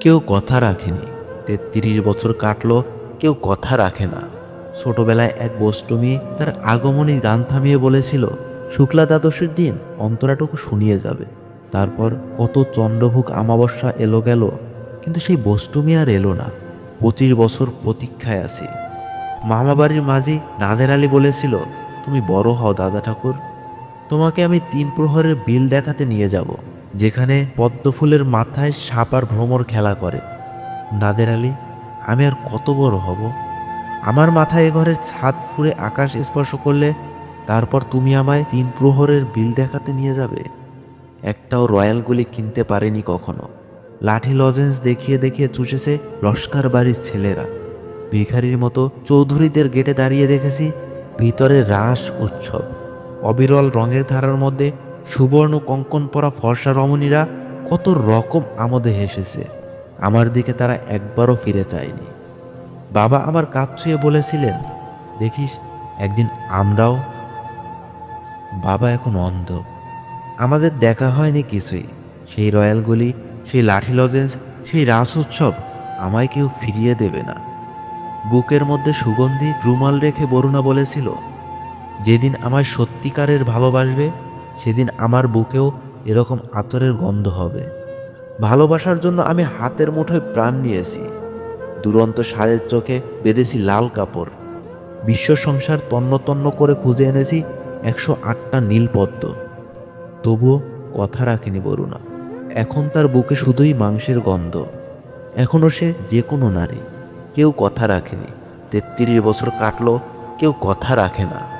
কেউ কথা রাখেনি। তেত্রিশ বছর কাটলো, কেউ কথা রাখে না। ছোটবেলায় এক বষ্টমী তার আগমনী গান থামিয়ে বলেছিল, শুক্লা দ্বাদশীর দিন অন্তরাটুকু শুনিয়ে যাবে। তারপর কত চণ্ডভোগ আমাবস্যা এলো গেল, কিন্তু সেই বষ্টমী আর এলো না। পঁচিশ বছর প্রতীক্ষায় আছি। মামাবাড়ির মাঝি নাদের আলী বলেছিল, তুমি বড় হও দাদা ঠাকুর। তোমাকে আমি তিন প্রহরের বিল দেখাতে নিয়ে যাব। যেখানে পদ্মফুলের মাথায় সাপ আর ভ্রমর খেলা করে। নাদের আলী, আমি আর কত বড় হব? আমার মাথায় এ ঘরের ছাদ ফুঁড়ে আকাশ স্পর্শ করলে তারপর তুমি আমায় তিন প্রহরের বিল দেখাতে নিয়ে যাবে। একটাও রয়্যাল গুলি কিনতে পারেনি কখনো। লাঠি লজেন্স দেখিয়ে দেখিয়ে চুষেছে লস্কার বাড়ির ছেলেরা। ভিখারির মতো চৌধুরীদের গেটে দাঁড়িয়ে দেখেছি ভিতরে রাস উৎসব। অবিরল রঙের ধারার মধ্যে সুবর্ণ কঙ্কন পরা ফর্সা রমণীরা কত রকম আমোদে হেসেছে। আমার দিকে তারা একবারও ফিরে চায়নি। বাবা আমার কাজ ছুঁয়ে বলেছিলেন, দেখিস, একদিন আমরাও বাবা এখন অন্ধ। আমাদের দেখা হয়নি কিছুই। সেই রয়্যালগুলি সেই লাঠি লজেন্স, সেই রাস উৎসব আমায় কেউ ফিরিয়ে দেবে না। বুকের মধ্যে সুগন্ধি রুমাল রেখে বরুণা বলেছিল, যেদিন আমায় সত্যিকারের ভালোবাসবে সেদিন আমার বুকেও এরকম আতরের গন্ধ হবে। ভালোবাসার জন্য আমি হাতের মুঠোয় প্রাণ নিয়েছি। দুরন্ত সারের চোখে বেঁধেছি লাল কাপড়। বিশ্ব সংসার তন্ন তন্ন করে খুঁজে এনেছি একশো আটটা নীলপদ্ম। তবুও কথা রাখেনি বরুণা। এখন তার বুকে শুধুই মাংসের গন্ধ। এখনও সে যে কোনো নারী। কেউ কথা রাখেনি। তেত্রিশ বছর কাটলো, কেউ কথা রাখে না।